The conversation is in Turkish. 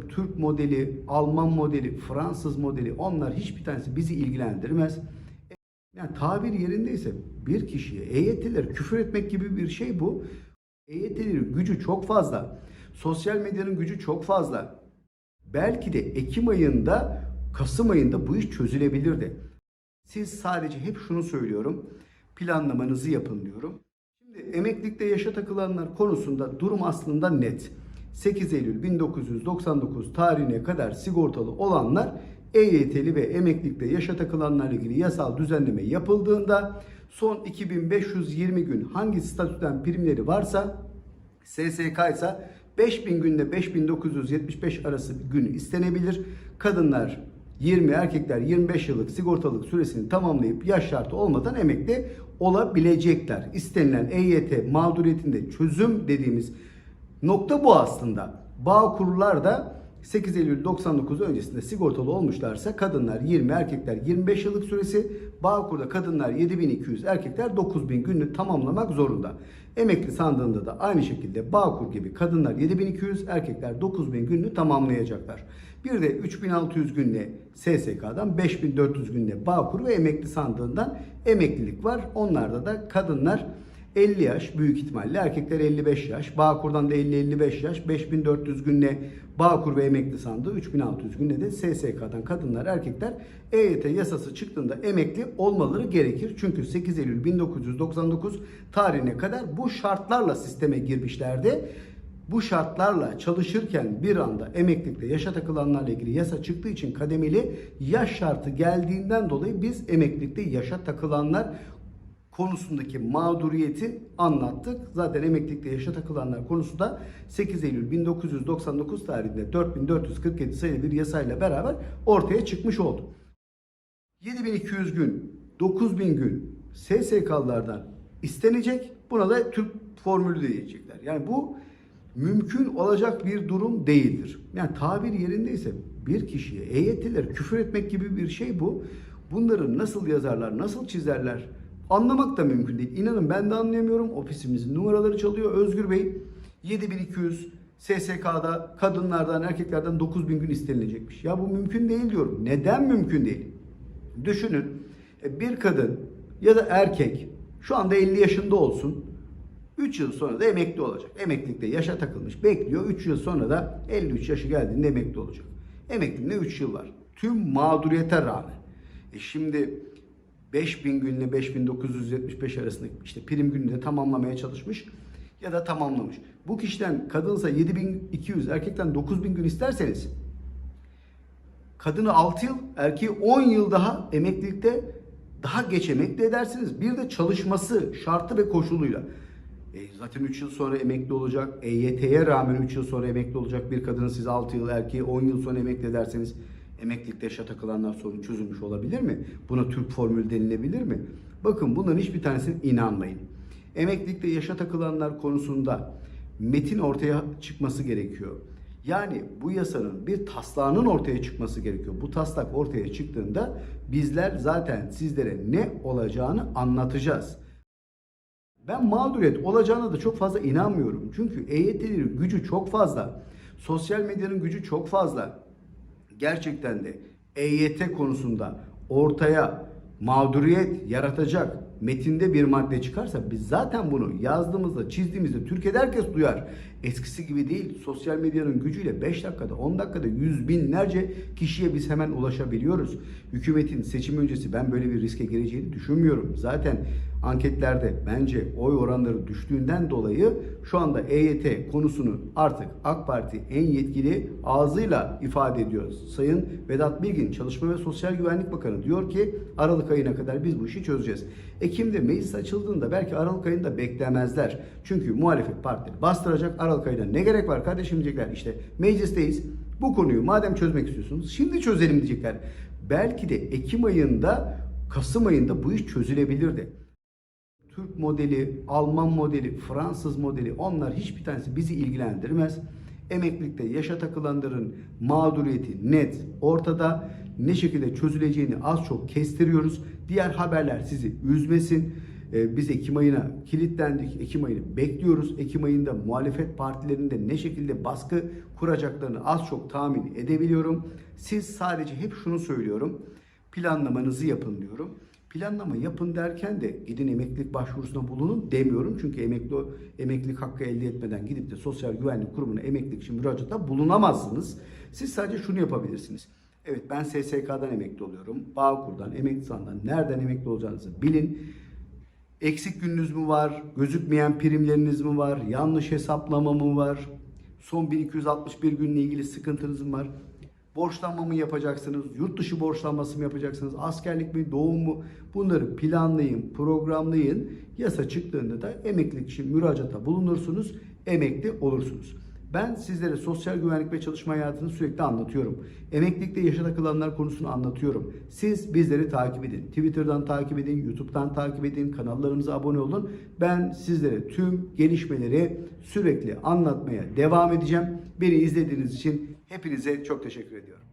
Türk modeli, Alman modeli, Fransız modeli onlar hiçbir tanesi bizi ilgilendirmez. Yani tabir yerindeyse bir kişiye EYT'liler küfür etmek gibi bir şey bu. EYT'lilerin gücü çok fazla. Sosyal medyanın gücü çok fazla. Belki de Ekim ayında, Kasım ayında bu iş çözülebilirdi. Siz sadece hep şunu söylüyorum. Planlamanızı yapın diyorum. Şimdi emeklilikte yaşa takılanlar konusunda durum aslında net. 8 Eylül 1999 tarihine kadar sigortalı olanlar EYT'li ve emeklilikte yaşa takılanlarla ilgili yasal düzenleme yapıldığında son 2520 gün hangi statüden primleri varsa SSK ise 5000 günde 5975 arası bir gün istenebilir. Kadınlar 20 erkekler 25 yıllık sigortalık süresini tamamlayıp yaş şartı olmadan emekli olabilecekler. İstenilen EYT mağduriyetinde çözüm dediğimiz nokta bu aslında. Bağkurlar da 8 Eylül 99 öncesinde sigortalı olmuşlarsa kadınlar 20, erkekler 25 yıllık süresi, Bağkur'da kadınlar 7200, erkekler 9000 gününü tamamlamak zorunda. Emekli sandığında da aynı şekilde Bağkur gibi kadınlar 7200, erkekler 9000 gününü tamamlayacaklar. Bir de 3600 günle SSK'dan 5400 günle Bağkur ve emekli sandığından emeklilik var. Onlarda da kadınlar 50 yaş büyük ihtimalle erkekler 55 yaş. Bağkur'dan da 50-55 yaş. 5400 günle Bağkur ve emekli sandığı 3600 günle de SSK'dan kadınlar erkekler EYT yasası çıktığında emekli olmaları gerekir. Çünkü 8 Eylül 1999 tarihine kadar bu şartlarla sisteme girmişlerdi. Bu şartlarla çalışırken bir anda emeklilikte yaşa takılanlarla ilgili yasa çıktığı için kademeli yaş şartı geldiğinden dolayı biz emeklilikte yaşa takılanlar konusundaki mağduriyeti anlattık. Zaten emeklilikte yaşa takılanlar konusu da 8 Eylül 1999 tarihinde 4447 sayılı bir yasayla beraber ortaya çıkmış oldu. 7200 gün, 9000 gün SSK'lardan istenecek. Buna da Türk formülü diyecekler. Yani bu mümkün olacak bir durum değildir. Yani tabir yerindeyse bir kişiye EYT'liler küfür etmek gibi bir şey bu. Bunları nasıl yazarlar, nasıl çizerler anlamak da mümkün değil. İnanın ben de anlayamıyorum. Ofisimizin numaraları çalıyor. Özgür Bey 7200 SSK'da kadınlardan erkeklerden 9000 gün istenilecekmiş. Ya bu mümkün değil diyorum. Neden mümkün değil? Düşünün e, bir kadın ya da erkek şu anda 50 yaşında olsun. 3 yıl sonra da emekli olacak. Emeklilikte yaşa takılmış bekliyor. 3 yıl sonra da 53 yaşı geldiğinde emekli olacak. Emekliliğinde 3 yıl var. Tüm mağduriyete rağmen. E şimdi 5000 günle 5975 arasında işte prim gününde tamamlamaya çalışmış ya da tamamlamış. Bu kişiden kadınsa 7200, erkekten 9000 gün isterseniz kadını 6 yıl, erkeği 10 yıl daha emeklilikte daha geç emekli edersiniz. Bir de çalışması şartı ve koşuluyla. E, zaten 3 yıl sonra emekli olacak. EYT'ye rağmen 3 yıl sonra emekli olacak bir kadını siz 6 yıl, erkeği 10 yıl sonra emekli ederseniz emeklilikte yaşa takılanlar sorunu çözülmüş olabilir mi? Buna Türk formülü denilebilir mi? Bakın bunların hiçbir tanesine inanmayın. Emeklilikte yaşa takılanlar konusunda metin ortaya çıkması gerekiyor. Yani bu yasanın bir taslağının ortaya çıkması gerekiyor. Bu taslak ortaya çıktığında bizler zaten sizlere ne olacağını anlatacağız. Ben mağduriyet olacağına da çok fazla inanmıyorum. Çünkü EYT'lerin gücü çok fazla. Sosyal medyanın gücü çok fazla. Gerçekten de EYT konusunda ortaya mağduriyet yaratacak metinde bir madde çıkarsa biz zaten bunu yazdığımızda, çizdiğimizde Türkiye'de herkes duyar. Eskisi gibi değil. Sosyal medyanın gücüyle 5 dakikada, 10 dakikada yüz binlerce kişiye biz hemen ulaşabiliyoruz. Hükümetin seçim öncesi ben böyle bir riske gireceğini düşünmüyorum. Zaten anketlerde bence oy oranları düştüğünden dolayı şu anda EYT konusunu artık AK Parti en yetkili ağzıyla ifade ediyor. Sayın Vedat Bilgin, Çalışma ve Sosyal Güvenlik Bakanı diyor ki Aralık ayına kadar biz bu işi çözeceğiz. Ekim'de meclis açıldığında belki Aralık ayında beklemezler. Çünkü muhalefet partileri bastıracak. Aralık ayında ne gerek var kardeşim diyecekler. İşte meclisteyiz. Bu konuyu madem çözmek istiyorsunuz şimdi çözelim diyecekler. Belki de Ekim ayında, Kasım ayında bu iş çözülebilirdi. Türk modeli, Alman modeli, Fransız modeli onlar hiçbir tanesi bizi ilgilendirmez. Emeklilikte yaşa takılanların mağduriyeti net ortada. Ne şekilde çözüleceğini az çok kestiriyoruz. Diğer haberler sizi üzmesin. Ee, biz Ekim ayına kilitlendik. Ekim ayını bekliyoruz. Ekim ayında muhalefet partilerinde ne şekilde baskı kuracaklarını az çok tahmin edebiliyorum. Siz sadece hep şunu söylüyorum. Planlamanızı yapın diyorum. Planlama yapın derken de gidin emeklilik başvurusuna bulunun demiyorum. Çünkü emekli emeklilik hakkı elde etmeden gidip de Sosyal Güvenlik Kurumu'na emeklilik için müracaatta bulunamazsınız. Siz sadece şunu yapabilirsiniz. Evet ben SSK'dan emekli oluyorum. Bağkur'dan, Emeklisan'dan nereden emekli olacağınızı bilin. Eksik gününüz mü var? Gözükmeyen primleriniz mi var? Yanlış hesaplama mı var? Son 1261 günle ilgili sıkıntınız mı var? Borçlanma mı yapacaksınız? Yurt dışı borçlanması mı yapacaksınız? Askerlik mi? Doğum mu? Bunları planlayın, programlayın. Yasa çıktığında da emeklilik için müracaata bulunursunuz. Emekli olursunuz. Ben sizlere sosyal güvenlik ve çalışma hayatını sürekli anlatıyorum. Emeklilikte yaşa takılanlar konusunu anlatıyorum. Siz bizleri takip edin. Twitter'dan takip edin, YouTube'dan takip edin, kanallarımıza abone olun. Ben sizlere tüm gelişmeleri sürekli anlatmaya devam edeceğim. Beni izlediğiniz için hepinize çok teşekkür ediyorum.